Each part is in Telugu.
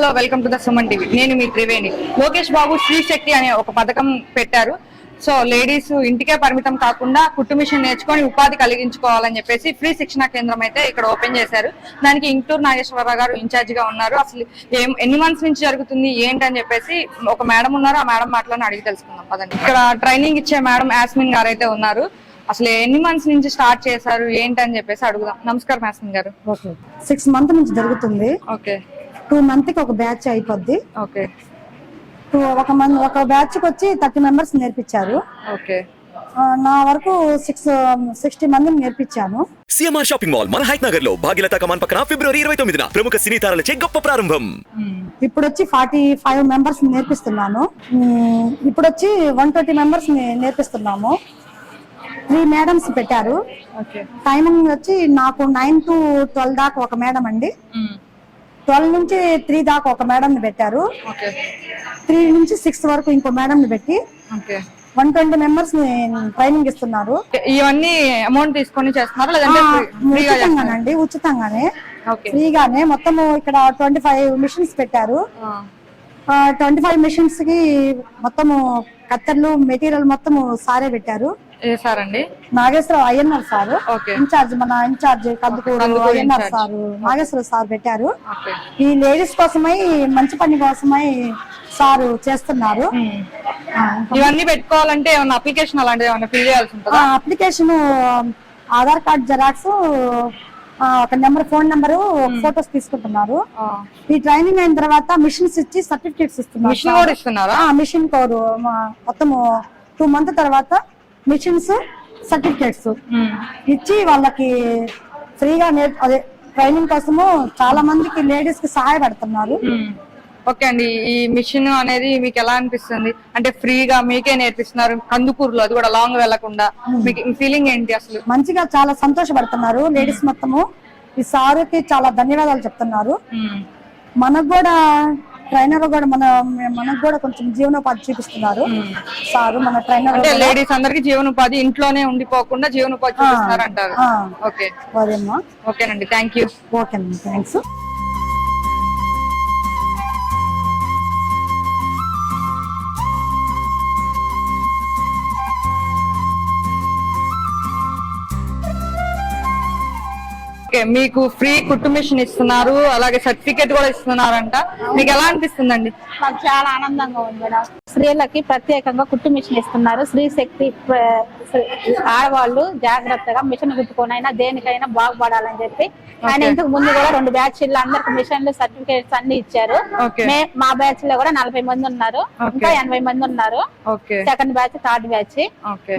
Hello welcome to the Suman TV. నేను మీ త్రివేణి. లోకేష్ బాబు శ్రీ శక్తి అనే ఒక పథకం పెట్టారు. సో లేడీస్ ఇంటికే పరిమితం కాకుండా కుట్టు మిషన్ నేర్చుకొని ఉపాధి కలిగించుకోవాలని చెప్పేసి ఫ్రీ శిక్షణ కేంద్రం అయితే ఇక్కడ ఓపెన్ చేశారు. దానికి ఇంటూరు నాగేశ్వరరావు గారు ఇన్ఛార్జ్గా ఉన్నారు. అసలు ఏం ఎన్ని మంత్స్ నుంచి జరుగుతుంది ఏంటని చెప్పేసి ఒక మేడం ఉన్నారు. ఆ మేడం మాటలను అడిగి తెలుసుకుందాం. పదండి. ఇక్కడ ట్రైనింగ్ ఇచ్చే మేడం యాస్మిన్ గారు అయితే ఉన్నారు. అసలు ఎన్ని మంత్స్ నుంచి స్టార్ట్ చేశారు ఏంటని చెప్పేసి అడుగుదాం. నమస్కారం యాస్మిన్ గారు. ఓకే. సిక్స్ మంత్ నుంచి జరుగుతుంది. ఓకే. టూ మంత్కి ఒక బ్యాచ్ అయిపోద్ది. ఓకే టూ ఒక మంత్ ఒక బ్యాచ్కి వచ్చి థర్టీ మెంబర్స్ నేర్పించారు. ఓకే నా వరకు సిక్స్ సిక్స్టీ మందిని నేర్పించాను. సిఎంఆర్ షాపింగ్ మాల్ మన హైట్ నగర్లో భాగ్యలత కమాన్ పక్కన ఫిబ్రవరి ఇరవై తొమ్మిదిన ప్రముఖ సినీ తారలచే గొప్ప ప్రారంభం. ఇప్పుడు వచ్చి ఫార్టీ ఫైవ్ మెంబర్స్ నేర్పిస్తున్నాను. ఉమ్, ఇప్పుడు వచ్చి వన్ ట్వంటీ మెంబర్స్ నేర్పిస్తున్నాము. త్రీ మేడమ్స్ పెట్టారు. ఓకే టైమింగ్ వచ్చి నాకు నైన్ టు ట్వెల్వ్ దాకా ఒక మేడం అండి. ట్వెల్వ్ నుంచి త్రీ దాకా ఒక మేడం ని పెట్టారు త్రీ నుంచి సిక్స్ వరకు ఇంకో మేడం ని పెట్టి వన్ ట్వంటీ మెంబర్స్ని ట్రైనింగ్ ఇస్తున్నారు. ఇవన్నీ అమౌంట్ తీసుకొని చేస్తున్నారా? ఉచితంగానండి ఉచితంగానే. ఫ్రీగానే. మొత్తము ఇక్కడ ట్వంటీ ఫైవ్ మిషన్స్ పెట్టారు. ట్వంటీ ఫైవ్ మిషన్స్కి మొత్తము కత్తెర్లు మెటీరియల్ మొత్తము సారే పెట్టారు. వేసారండి నాగేశ్వరరావు అయ్యన్నారు సార్. ఇన్ఛార్జ్ మన incharge Kandukur అయ్యన్నారు. Sir Nageswararao sir పెట్టారు. ఈ లేడీస్ కోసమై మంచి పని కోసమై సారు చేస్తున్నారు. ఇవన్నీ పెట్టుకోవాలంటే ఏమన్నా అప్లికేషన్ ఫిల్ చేయాల్సి ఉంటుందా? అప్లికేషన్ ఆధార్ కార్డ్ జెరాక్స్ ఒక నెంబర్ ఫోన్ నెంబరు ఫోటోస్ తీసుకుంటున్నారు. ఈ ట్రైనింగ్ అయిన తర్వాత మిషన్స్ ఇచ్చి సర్టిఫికేట్స్ ఇస్తున్నారు మిషన్ కోడ్ మొత్తము టూ మంత్ తర్వాత మిషన్స్ సర్టిఫికేట్స్. ఇచ్చి వాళ్ళకి ఫ్రీగా నేర్ అదే ట్రైనింగ్ కోసము చాలా మందికి లేడీస్కి సహాయపడుతున్నారు ఓకే అండి. ఈ మిషన్ అనేది మీకు ఎలా అనిపిస్తుంది? అంటే ఫ్రీగా మీకే నేర్పిస్తున్నారు కందుకూరులో అది కూడా లాంగ్ వెళ్ళకుండా మీకు ఫీలింగ్ ఏంటి అసలు? మంచిగా చాలా సంతోషపడుతున్నారు లేడీస్ మొత్తము. ఈ సారుకి చాలా ధన్యవాదాలు చెప్తున్నారు. మనకు కూడా ట్రైనర్ కూడా మన మనకు కూడా కొంచెం జీవనోపాధి చూపిస్తున్నారు. సారు మన ట్రైనర్ అంటే లేడీస్ అందరికి జీవనోపాధి ఇంట్లోనే ఉండిపోకుండా జీవనోపాధి చూపిస్తున్నారు అంటారు ఓకే. అదేమ్మా. ఓకేనండి. Thank you. Okay thanks. మీకు ఫ్రీ కుట్టు మిషన్ ఇస్తున్నారు అలాగే సర్టిఫికేట్ కూడా ఇస్తున్నారంట. మీకు ఎలా అనిపిస్తుందండి? మాకు చాలా ఆనందంగా ఉంది మేడం. స్త్రీలకి ప్రత్యేకంగా కుట్టు మిషన్ ఇస్తున్నారు. స్త్రీ శక్తి ఆడవాళ్ళు జాగ్రత్తగా మిషన్ కుట్టుకోనైనా దేనికైనా బాగుపడాలని చెప్పి ఆయన ఇంతకు ముందు కూడా రెండు బ్యాచ్లు అందరికి మిషన్లు సర్టిఫికేట్స్ అన్ని ఇచ్చారు. మే బ్యాచ్లో కూడా నలభై మంది ఉన్నారు. ఇంకా ఎనభై మంది ఉన్నారు. సెకండ్ బ్యాచ్ థర్డ్ బ్యాచ్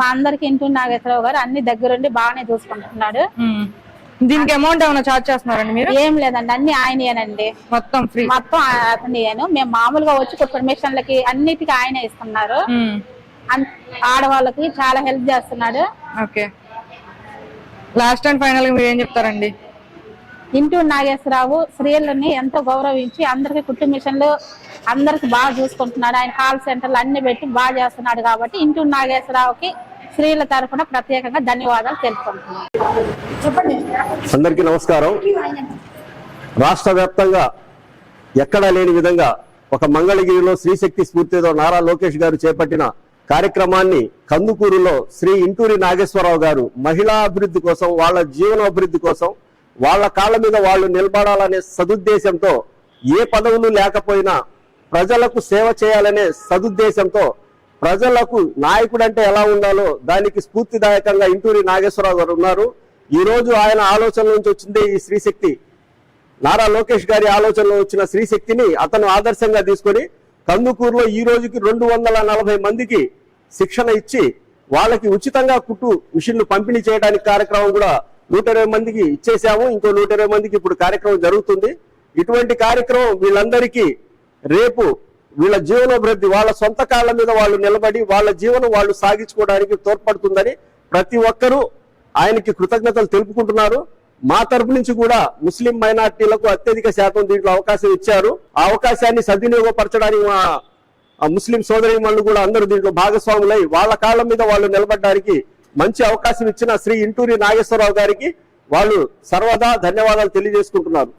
మా అందరికి ఇంటూ నాగేశ్వరరావు గారు అన్ని దగ్గరుండి బాగానే చూసుకుంటున్నాడు. దీనికి అమౌంట్ ఏమైనా చార్జ్ చేస్తున్నారండి మీరు? ఏం లేదండి అన్ని ఆయనేనండి. మొత్తం ఫ్రీ మొత్తం అతను మేము మామూలుగా వచ్చి కుట్టు మిషన్లకి అన్నిటికీ ఆయన ఇస్తున్నారు. ఆడవాళ్ళకి చాలా హెల్ప్ చేస్తున్నాడు. ఓకే. లాస్ట్ అండ్ ఫైనల్గా మీరు ఏం చెప్తారండి? ఇంటూ నాగేశ్వరరావు స్త్రీలని ఎంతో గౌరవించి అందరికి కుట్టు మిషన్లు అందరికి బాగా చూసుకుంటున్నాడు. ఆయన కాల్ సెంటర్లు అన్ని పెట్టి బాగా చేస్తున్నాడు కాబట్టి ఇంటూ నాగేశ్వరరావుకి స్త్రీల తరఫున ప్రత్యేకంగా ధన్యవాదాలు తెలుపుకుంటున్నాను అందరికీ నమస్కారం. రాష్ట్ర వ్యాప్తంగా ఎక్కడా లేని విధంగా ఒక మంగళగిరిలో శ్రీశక్తి స్ఫూర్తితో నారా లోకేష్ గారు చేపట్టిన కార్యక్రమాన్ని కందుకూరులో శ్రీ ఇంటూరి నాగేశ్వరరావు గారు మహిళా అభివృద్ధి కోసం వాళ్ళ జీవనాభివృద్ధి కోసం వాళ్ళ కాళ్ళ మీద వాళ్ళు నిలబడాలనే సదుద్దేశంతో ఏ పదవులు లేకపోయినా ప్రజలకు సేవ చేయాలనే సదుద్దేశంతో ప్రజలకు నాయకుడు అంటే ఎలా ఉండాలో దానికి స్ఫూర్తిదాయకంగా ఇంటూరి నాగేశ్వరరావు గారు ఉన్నారు. ఈరోజు ఆయన ఆలోచన నుంచి వచ్చిందే ఈ శ్రీశక్తి నారా లోకేష్ గారి ఆలోచనలో వచ్చిన శ్రీశక్తిని అతను ఆదర్శంగా తీసుకొని కందుకూరులో ఈ రోజుకి రెండు వందల నలభై మందికి శిక్షణ ఇచ్చి వాళ్ళకి ఉచితంగా కుట్టు మిషన్లు పంపిణీ చేయడానికి కార్యక్రమం కూడా నూట ఇరవై మందికి ఇచ్చేసాము ఇంకో నూట ఇరవై మందికి ఇప్పుడు కార్యక్రమం జరుగుతుంది. ఇటువంటి కార్యక్రమం వీళ్ళందరికీ రేపు వీళ్ళ జీవనోభివృద్ధి వాళ్ళ సొంత కాళ్ళ మీద వాళ్ళు నిలబడి వాళ్ళ జీవనం వాళ్ళు సాగించుకోవడానికి తోడ్పడుతుందని ప్రతి ఒక్కరూ ఆయనకి కృతజ్ఞతలు తెలుపుకుంటున్నారు. మా తరపు నుంచి కూడా ముస్లిం మైనార్టీలకు అత్యధిక శాతం దీంట్లో అవకాశం ఇచ్చారు. ఆ అవకాశాన్ని సద్వినియోగపరచడానికి మా ముస్లిం సోదరి కూడా అందరూ దీంట్లో భాగస్వాములై వాళ్ళ కాళ్ళ మీద వాళ్ళు నిలబడడానికి మంచి అవకాశం ఇచ్చిన శ్రీ ఇంటూరి నాగేశ్వరరావు గారికి వాళ్ళు సర్వదా ధన్యవాదాలు తెలియజేసుకుంటున్నారు.